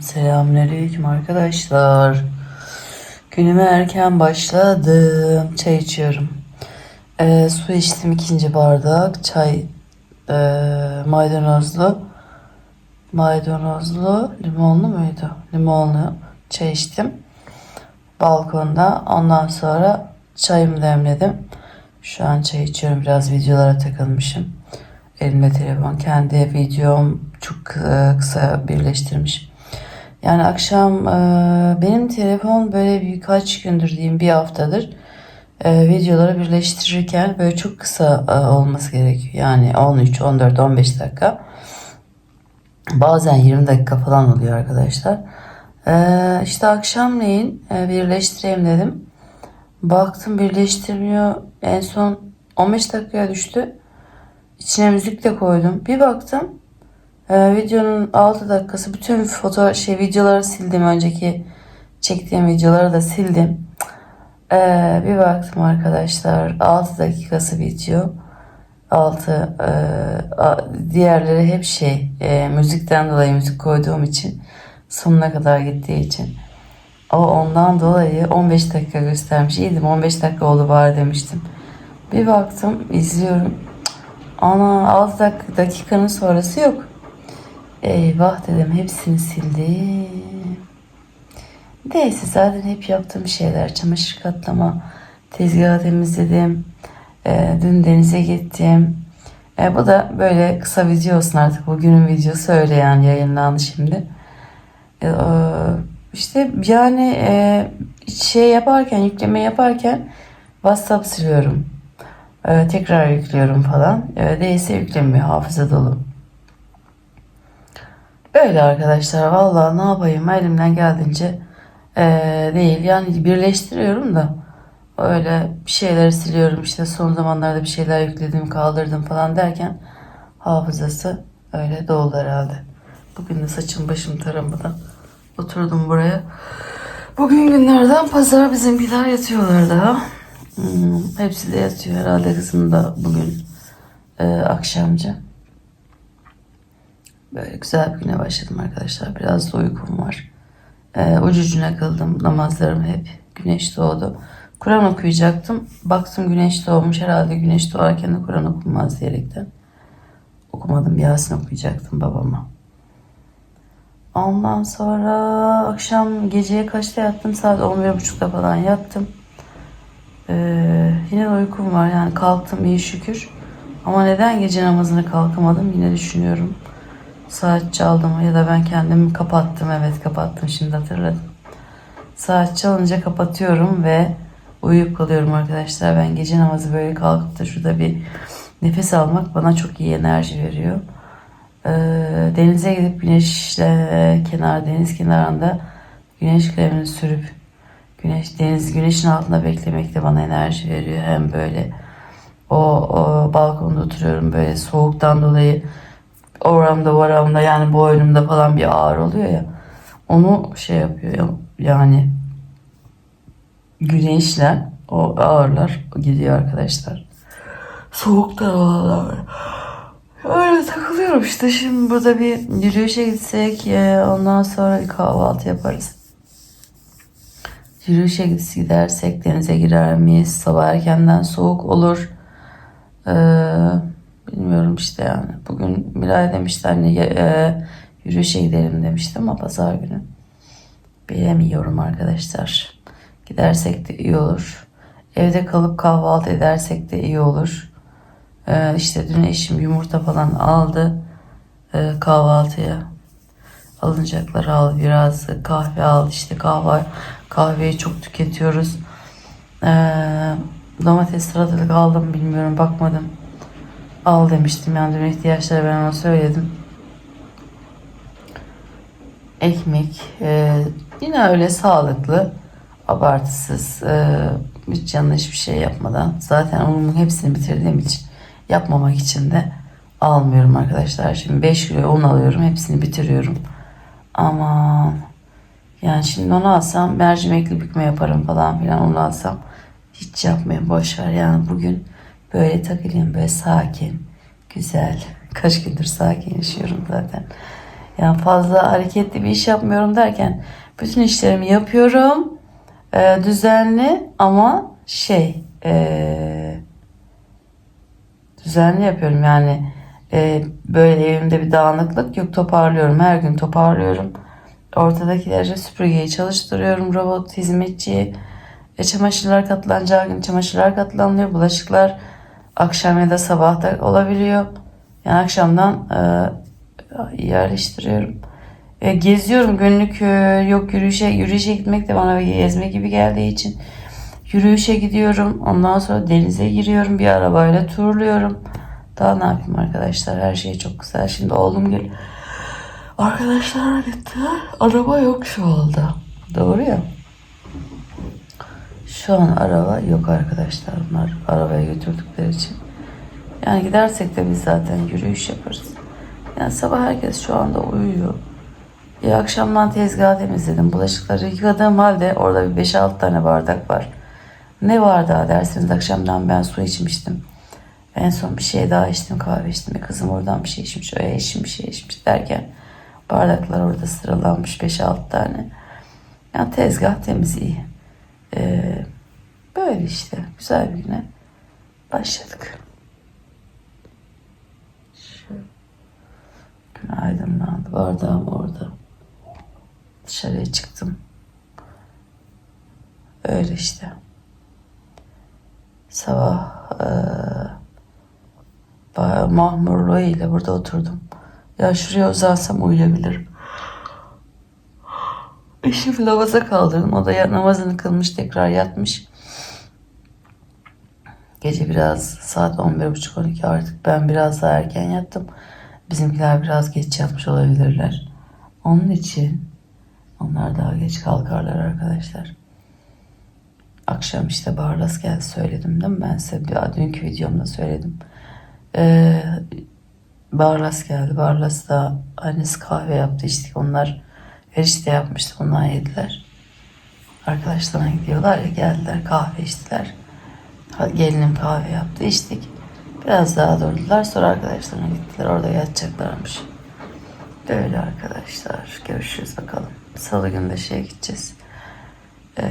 Selamünaleyküm arkadaşlar. Günüme erken başladım. Çay içiyorum. Ee, su içtim ikinci bardak. Çay ee, maydanozlu. Maydanozlu limonlu muydu? Limonlu çay içtim. Balkonda. Ondan sonra çayımı demledim. Şu an çay içiyorum. Biraz videolara takılmışım. Elimde telefon. Kendi videom çok e, kısa birleştirmişim. Yani akşam e, benim telefon böyle birkaç gündür diyeyim bir haftadır e, videoları birleştirirken böyle çok kısa e, olması gerekiyor. Yani 13, 14, 15 dakika. Bazen 20 dakika falan oluyor arkadaşlar. E, işte akşamleyin e, birleştireyim dedim. Baktım birleştirmiyor. En son 15 dakikaya düştü. İçine müzik de koydum. Bir baktım ee, videonun 6 dakikası bütün foto şey videoları sildim. Önceki çektiğim videoları da sildim. Ee, bir baktım arkadaşlar 6 dakikası bitiyor. 6 diğerleri hep şey e, müzikten dolayı müzik koyduğum için sonuna kadar gittiği için. O ondan dolayı 15 dakika göstermiş. İyiydim 15 dakika oldu bari demiştim. Bir baktım izliyorum. Ana 6 dak- dakikanın sonrası yok. Eyvah dedim hepsini sildim. Neyse zaten hep yaptığım şeyler. Çamaşır katlama, tezgahı temizledim. Ee, dün denize gittim. Ee, bu da böyle kısa video olsun artık. Bugünün videosu öyle yani yayınlandı şimdi. Ee, işte yani e, şey yaparken, yükleme yaparken WhatsApp siliyorum. Ee, tekrar yüklüyorum falan. Ee, değilse yüklemiyor. Hafıza dolu. Öyle arkadaşlar vallahi ne yapayım elimden geldiğince eee, değil yani birleştiriyorum da öyle bir şeyleri siliyorum işte son zamanlarda bir şeyler yükledim kaldırdım falan derken hafızası öyle doldu herhalde. Bugün de saçım başım taramadan oturdum buraya. Bugün günlerden pazar bizimkiler yatıyorlar daha. Hmm, hepsi de yatıyor herhalde kızım da bugün eee, akşamcı. Böyle güzel bir güne başladım arkadaşlar. Biraz da uykum var. Ee, ucucuna kıldım. Namazlarım hep. Güneş doğdu. Kur'an okuyacaktım. Baktım güneş doğmuş. Herhalde güneş doğarken de Kur'an okunmaz diyerekten. Okumadım. Yasin okuyacaktım babama. Ondan sonra akşam geceye kaçta yattım? Saat 11.30'da falan yattım. Ee, yine uykum var. Yani kalktım iyi şükür. Ama neden gece namazını kalkamadım yine düşünüyorum. Saat çaldı mı ya da ben kendimi kapattım. Evet kapattım şimdi hatırladım. Saat çalınca kapatıyorum ve uyuyup kalıyorum arkadaşlar. Ben gece namazı böyle kalkıp da şurada bir nefes almak bana çok iyi enerji veriyor. Ee, denize gidip güneşle kenar deniz kenarında güneş kremini sürüp güneş deniz güneşin altında beklemek de bana enerji veriyor. Hem böyle o, o balkonda oturuyorum böyle soğuktan dolayı oramda varamda yani boynumda falan bir ağır oluyor ya. Onu şey yapıyor ya- yani güneşle o ağırlar gidiyor arkadaşlar. Soğukta valla Öyle takılıyorum işte şimdi burada bir yürüyüşe gitsek e, ondan sonra bir kahvaltı yaparız. Yürüyüşe gidersek denize girer miyiz? Sabah erkenden soğuk olur. Ee, bilmiyorum işte yani. Bugün Miray demişti ya- e, yürüyüşe gidelim demişti ama pazar günü. Bilemiyorum arkadaşlar. Gidersek de iyi olur. Evde kalıp kahvaltı edersek de iyi olur. Ee, işte dün eşim yumurta falan aldı e, kahvaltıya. Alınacakları al biraz kahve al işte kahve kahveyi çok tüketiyoruz. Ee, domates salatalık aldım bilmiyorum bakmadım. Al demiştim yani ihtiyaçları ben ona söyledim. Ekmek e, yine öyle sağlıklı abartısız e, hiç yanlış bir şey yapmadan zaten onun hepsini bitirdiğim için yapmamak için de almıyorum arkadaşlar. Şimdi 5 kilo un alıyorum hepsini bitiriyorum. Ama yani şimdi onu alsam mercimekli bükme yaparım falan filan onu alsam hiç yapmayayım boş ver yani bugün böyle takılayım böyle sakin güzel kaç gündür sakin yaşıyorum zaten Yani fazla hareketli bir iş yapmıyorum derken bütün işlerimi yapıyorum. Ee, düzenli ama şey ee, düzenli yapıyorum yani ee, böyle evimde bir dağınıklık yok toparlıyorum her gün toparlıyorum. Ortadakileri süpürgeyi çalıştırıyorum robot hizmetçiyi. E, çamaşırlar katlanacağı gün çamaşırlar katlanıyor. Bulaşıklar akşam ya da sabah da olabiliyor. Yani akşamdan e, yerleştiriyorum. E, geziyorum günlük e, yok yürüyüşe yürüyüşe gitmek de bana bir gezme gibi geldiği için yürüyüşe gidiyorum. Ondan sonra denize giriyorum bir arabayla turluyorum. Daha ne yapayım arkadaşlar her şey çok güzel. Şimdi oğlum gel. Arkadaşlar gitti. Araba yok şu anda. Doğru ya. Şu an araba yok arkadaşlar. Bunlar arabaya götürdükleri için. Yani gidersek de biz zaten yürüyüş yaparız. Yani sabah herkes şu anda uyuyor. Bir akşamdan tezgahı temizledim. Bulaşıkları yıkadığım halde orada bir 5-6 tane bardak var. Ne var daha dersiniz akşamdan ben su içmiştim. En son bir şey daha içtim kahve içtim. E kızım oradan bir şey içmiş. O eşim bir şey içmiş derken bardaklar orada sıralanmış 5-6 tane. Yani tezgah temiz iyi. Ee, böyle işte güzel bir güne başladık. Gün aydınlandı. Bardağım orada. Dışarıya çıktım. Öyle işte. Sabah bayağı mahmurluğu ile burada oturdum. Ya şuraya uzansam uyuyabilirim. Eşim namaza kaldırdım. O da namazını kılmış tekrar yatmış. Gece biraz saat 11.30-12 artık ben biraz daha erken yattım. Bizimkiler biraz geç yatmış olabilirler. Onun için onlar daha geç kalkarlar arkadaşlar. Akşam işte Barlas geldi söyledim değil mi? Ben size bir dünkü videomda söyledim. Ee, Barlas geldi. Barlas da annesi kahve yaptı içtik. Onlar erişte yapmıştı. Ondan yediler. Arkadaşlarına gidiyorlar ya geldiler kahve içtiler. Gelinim kahve yaptı içtik. Biraz daha durdular. Sonra arkadaşlarına gittiler. Orada yatacaklarmış. Böyle arkadaşlar. Görüşürüz bakalım. Salı günü de şeye gideceğiz. Ee,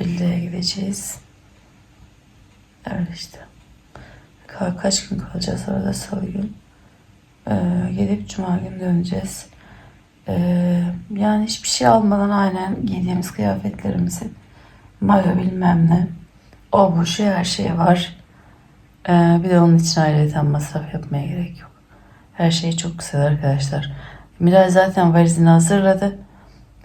villaya gideceğiz. Öyle işte. Ka- kaç gün kalacağız orada salı gün. Ee, gidip cuma günü döneceğiz. Ee, yani hiçbir şey almadan aynen giydiğimiz kıyafetlerimizi mayo bilmem ne o bu şey her şey var. Ee, bir de onun için ayrıca masraf yapmaya gerek yok. Her şey çok güzel arkadaşlar. Miray zaten valizini hazırladı.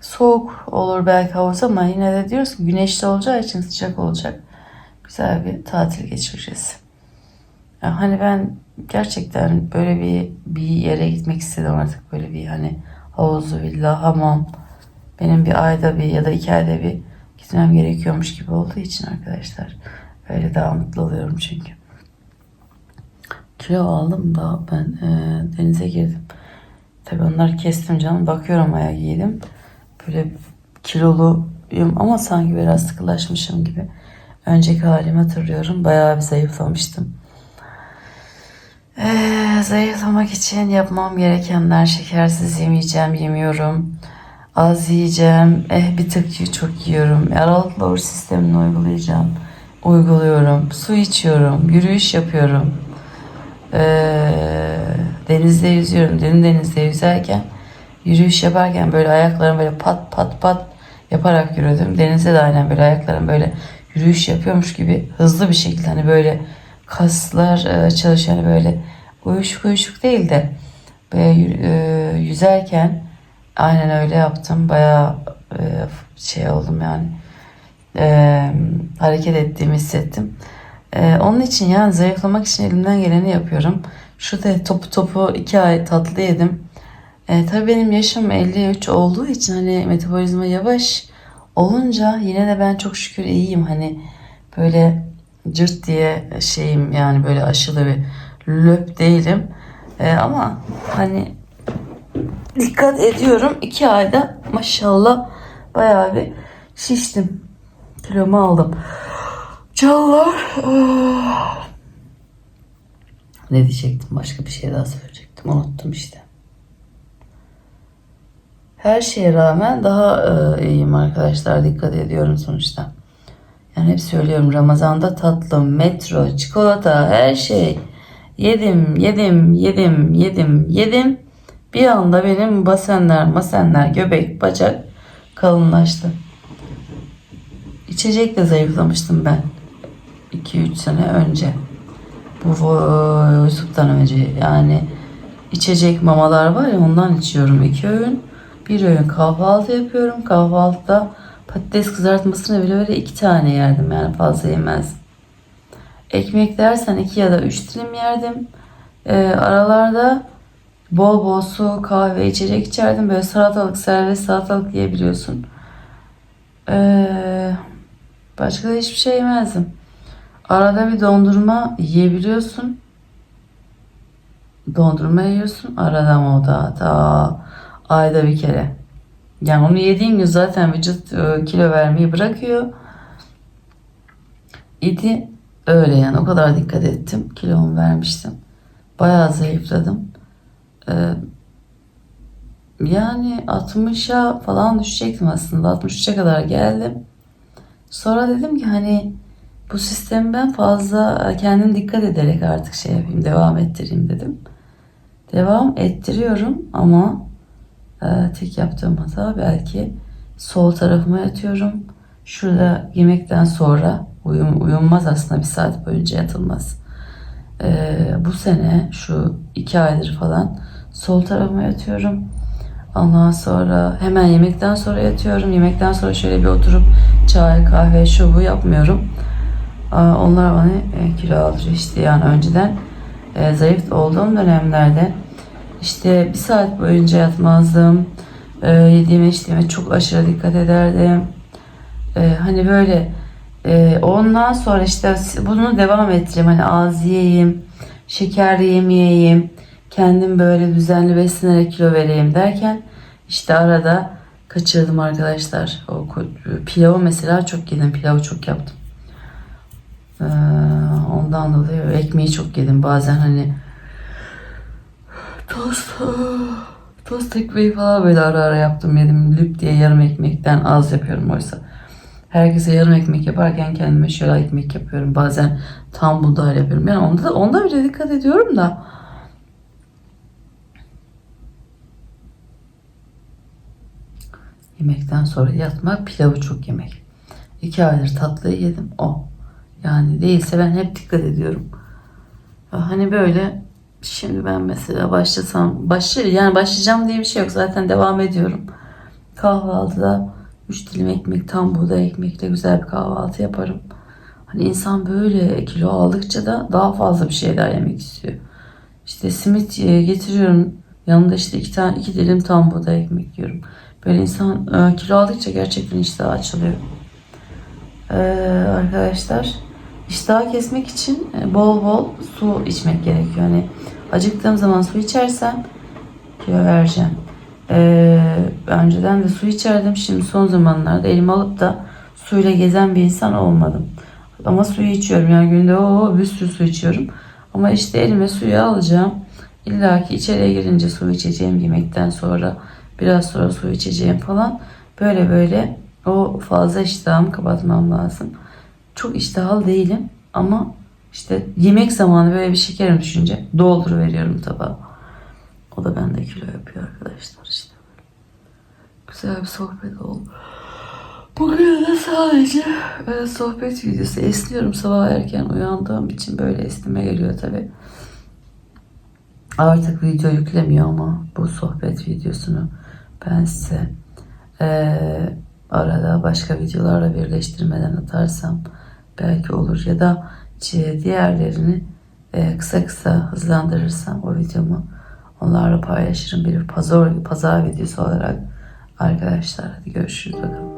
Soğuk olur belki havuz ama yine de diyoruz ki güneşli olacağı için sıcak olacak. Güzel bir tatil geçireceğiz. Ya hani ben gerçekten böyle bir bir yere gitmek istedim artık böyle bir hani havuzlu villa, hamam. Benim bir ayda bir ya da iki ayda bir gitmem gerekiyormuş gibi olduğu için arkadaşlar. Öyle daha mutlu oluyorum çünkü. Kilo aldım da ben e, denize girdim. Tabii onları kestim canım. Bakıyorum aya giydim. Böyle kiloluyum ama sanki biraz sıkılaşmışım gibi. Önceki halimi hatırlıyorum. Bayağı bir zayıflamıştım. Ee, zayıflamak için yapmam gerekenler şekersiz yemeyeceğim, yemiyorum. Az yiyeceğim, eh bir tık çok yiyorum. Aralıklı oruç sistemini uygulayacağım. Uyguluyorum. Su içiyorum, yürüyüş yapıyorum. Ee, denizde yüzüyorum. Derin denizde yüzerken, yürüyüş yaparken böyle ayaklarım böyle pat pat pat yaparak yürüdüm. Denize de aynen böyle ayaklarım böyle yürüyüş yapıyormuş gibi hızlı bir şekilde hani böyle kaslar e, çalışıyor. Hani böyle uyuşuk uyuşuk değil de böyle e, yüzerken aynen öyle yaptım. Bayağı e, şey oldum yani. Hareket ettiğimi hissettim. Onun için yani zayıflamak için elimden geleni yapıyorum. Şurada topu topu iki ay tatlı yedim. E, tabii benim yaşım 53 olduğu için hani metabolizma yavaş olunca yine de ben çok şükür iyiyim. Hani böyle cırt diye şeyim yani böyle aşılı bir löp değilim. E, ama hani dikkat ediyorum. iki ayda maşallah bayağı bir şiştim. Kilomu aldım. Canlar. ah. Ne diyecektim? Başka bir şey daha söyleyecektim. Unuttum işte. her şeye rağmen daha e, iyiyim arkadaşlar. Dikkat ediyorum sonuçta. Yani hep söylüyorum Ramazan'da tatlı, metro, çikolata, her şey. Yedim, yedim, yedim, yedim, yedim. Bir anda benim basenler, masenler, göbek, bacak kalınlaştı. İçecekle zayıflamıştım ben. 2-3 sene önce. Bu YouTube'dan önce yani içecek mamalar var ya ondan içiyorum iki öğün. Bir öğün kahvaltı yapıyorum. Kahvaltıda patates kızartmasını bile böyle iki tane yerdim yani fazla yemezdim. Ekmek dersen iki ya da üç dilim yerdim. Ee, aralarda bol bol su, kahve, içecek içerdim. Böyle salatalık, serbest salatalık yiyebiliyorsun. Ee, başka da hiçbir şey yemezdim. Arada bir dondurma yiyebiliyorsun. Dondurma yiyorsun. Arada moda da ayda bir kere. Yani onu yediğin gün zaten vücut e, kilo vermeyi bırakıyor. İdi öyle yani o kadar dikkat ettim. Kilomu vermiştim. Bayağı zayıfladım. Ee, yani 60'a falan düşecektim aslında. 63'e kadar geldim. Sonra dedim ki hani bu sistemi ben fazla kendim dikkat ederek artık şey yapayım, devam ettireyim dedim. Devam ettiriyorum ama e, tek yaptığım hata belki sol tarafıma yatıyorum. Şurada yemekten sonra uyum, uyunmaz aslında bir saat boyunca yatılmaz. E, bu sene şu iki aydır falan sol tarafıma yatıyorum. Ondan sonra hemen yemekten sonra yatıyorum. Yemekten sonra şöyle bir oturup çay, kahve, şu bu yapmıyorum. Onlar bana e, kilo aldırıyor işte yani önceden e, zayıf olduğum dönemlerde işte bir saat boyunca yatmazdım. E, yediğime içtiğime çok aşırı dikkat ederdim. E, hani böyle e, ondan sonra işte bunu devam ettireyim. Hani az yiyeyim, şeker yemeyeyim, kendim böyle düzenli beslenerek kilo vereyim derken işte arada kaçırdım arkadaşlar. O pilavı mesela çok yedim. Pilavı çok yaptım. Ee, ondan dolayı ekmeği çok yedim. Bazen hani tost, tost ekmeği falan böyle ara ara yaptım yedim. Lüp diye yarım ekmekten az yapıyorum oysa. Herkese yarım ekmek yaparken kendime şöyle ekmek yapıyorum. Bazen tam buğday yapıyorum. Yani onda, onda bile dikkat ediyorum da. Yemekten sonra yatmak, pilavı çok yemek. İki aydır tatlıyı yedim. O. Yani değilse ben hep dikkat ediyorum. Hani böyle şimdi ben mesela başlasam başlar yani başlayacağım diye bir şey yok. Zaten devam ediyorum. Kahvaltıda 3 dilim ekmek, tam buğday ekmekle güzel bir kahvaltı yaparım. Hani insan böyle kilo aldıkça da daha fazla bir şeyler yemek istiyor. İşte simit e, getiriyorum. Yanında işte iki tane iki dilim tam buğday ekmek yiyorum. Böyle insan e, kilo aldıkça gerçekten iştahı açılıyor. Ee, arkadaşlar iştahı kesmek için e, bol bol su içmek gerekiyor. Hani acıktığım zaman su içersem kilo vereceğim. Ee, önceden de su içerdim. Şimdi son zamanlarda elime alıp da suyla gezen bir insan olmadım. Ama suyu içiyorum. Yani günde o bir sürü su içiyorum. Ama işte elime suyu alacağım. İlla ki içeriye girince su içeceğim yemekten sonra. Biraz sonra su içeceğim falan. Böyle böyle o fazla iştahımı kapatmam lazım. Çok iştahlı değilim ama işte yemek zamanı böyle bir şekerim düşünce doldur veriyorum tabağa. O da bende kilo yapıyor arkadaşlar işte. Güzel bir sohbet oldu. Bugün de sadece e, sohbet videosu. Esniyorum sabah erken uyandığım için böyle esnime geliyor tabi. Artık video yüklemiyor ama bu sohbet videosunu ben size e, arada başka videolarla birleştirmeden atarsam belki olur ya da diğerlerini e, kısa kısa hızlandırırsam o videomu onlarla paylaşırım bir pazar pazar videosu olarak arkadaşlar hadi görüşürüz bakalım.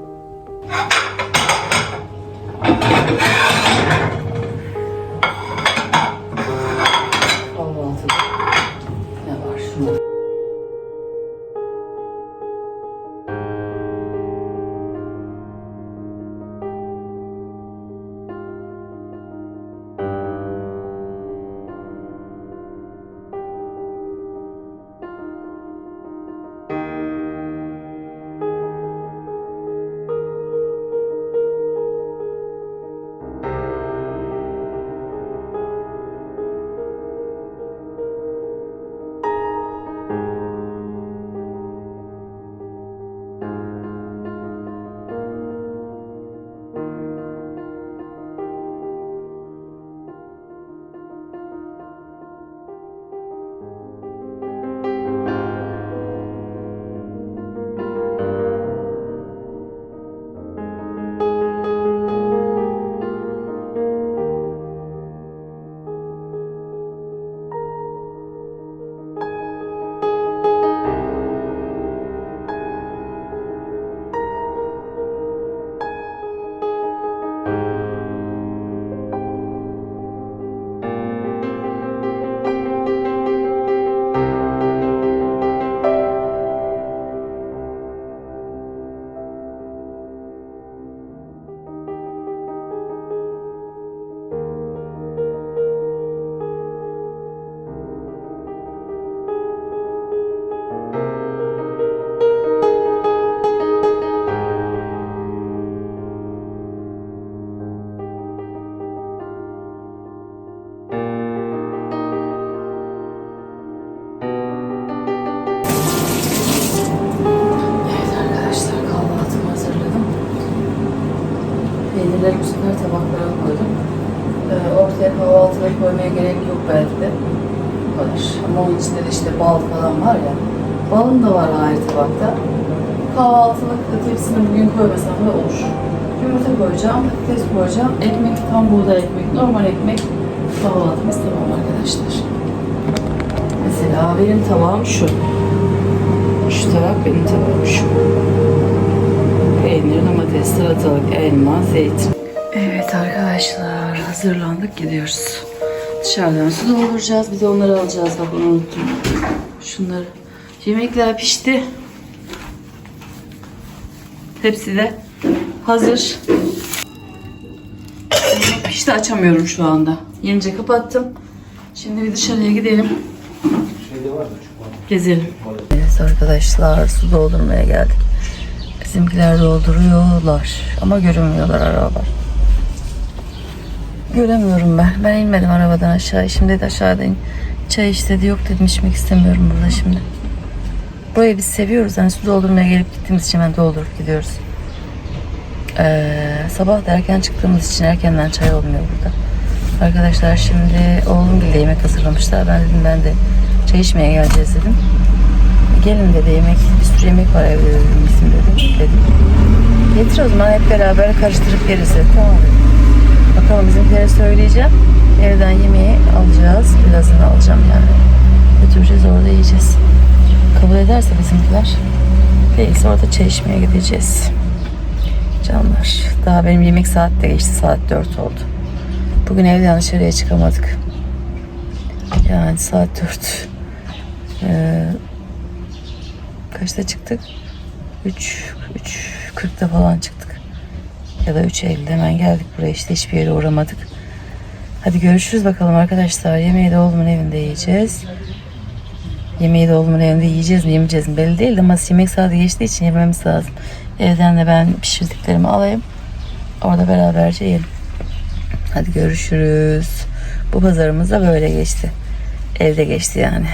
Ortaya kahvaltıda koymaya gerek yok belki de. Bu kadar. Ama onun içinde de işte bal falan var ya. Balım da var ayrı tabakta. Kahvaltılık tepsini bugün koymasam da olur. Yumurta koyacağım, patates koyacağım. Ekmek, tam buğday ekmek, normal ekmek. Kahvaltımız tamam arkadaşlar. Mesela benim tabağım şu. Şu tabak benim tabağım şu. Peynir, domates, salatalık, elma, zeytin. Evet arkadaşlar hazırlandık gidiyoruz. Dışarıdan su dolduracağız. Bir de onları alacağız. Bak onu unuttum. Şunları. Yemekler pişti. Hepsi de hazır. Yemek pişti açamıyorum şu anda. Yenice kapattım. Şimdi bir dışarıya gidelim. Gezelim. Evet arkadaşlar su doldurmaya geldik. Bizimkiler dolduruyorlar ama görünmüyorlar arabalar. Göremiyorum ben. Ben inmedim arabadan aşağı. Şimdi de aşağıda in. Çay istedi yok dedim içmek istemiyorum burada şimdi. Burayı biz seviyoruz. Hani su doldurmaya gelip gittiğimiz için hemen doldurup gidiyoruz. Ee, sabah da erken çıktığımız için erkenden çay olmuyor burada. Arkadaşlar şimdi oğlum bile yemek hazırlamışlar. Ben dedim ben de çay içmeye geleceğiz dedim. Gelin dedi yemek, bir sürü yemek var evde dedim bizim dedim. dedim. Getir o zaman hep beraber karıştırıp yeriz dedi. Tamam dedim. Bakalım bizimkilere söyleyeceğim. Evden yemeği alacağız. Birazını alacağım yani. Götüreceğiz orada yiyeceğiz. Kabul ederse bizimkiler. Değilse orada çay içmeye gideceğiz. Canlar. Daha benim yemek saat de geçti. Saat 4 oldu. Bugün evden dışarıya çıkamadık. Yani saat 4. Ee, kaçta çıktık? 3 3.40'da falan çıktık. Ya da 3.50'de hemen geldik buraya işte hiçbir yere uğramadık. Hadi görüşürüz bakalım arkadaşlar. Yemeği de oğlumun evinde yiyeceğiz. Yemeği de oğlumun evinde yiyeceğiz mi yemeyeceğiz mi belli değil ama yemek saati geçtiği için yememiz lazım. Evden de ben pişirdiklerimi alayım. Orada beraberce yiyelim. Hadi görüşürüz. Bu pazarımız da böyle geçti. Evde geçti yani.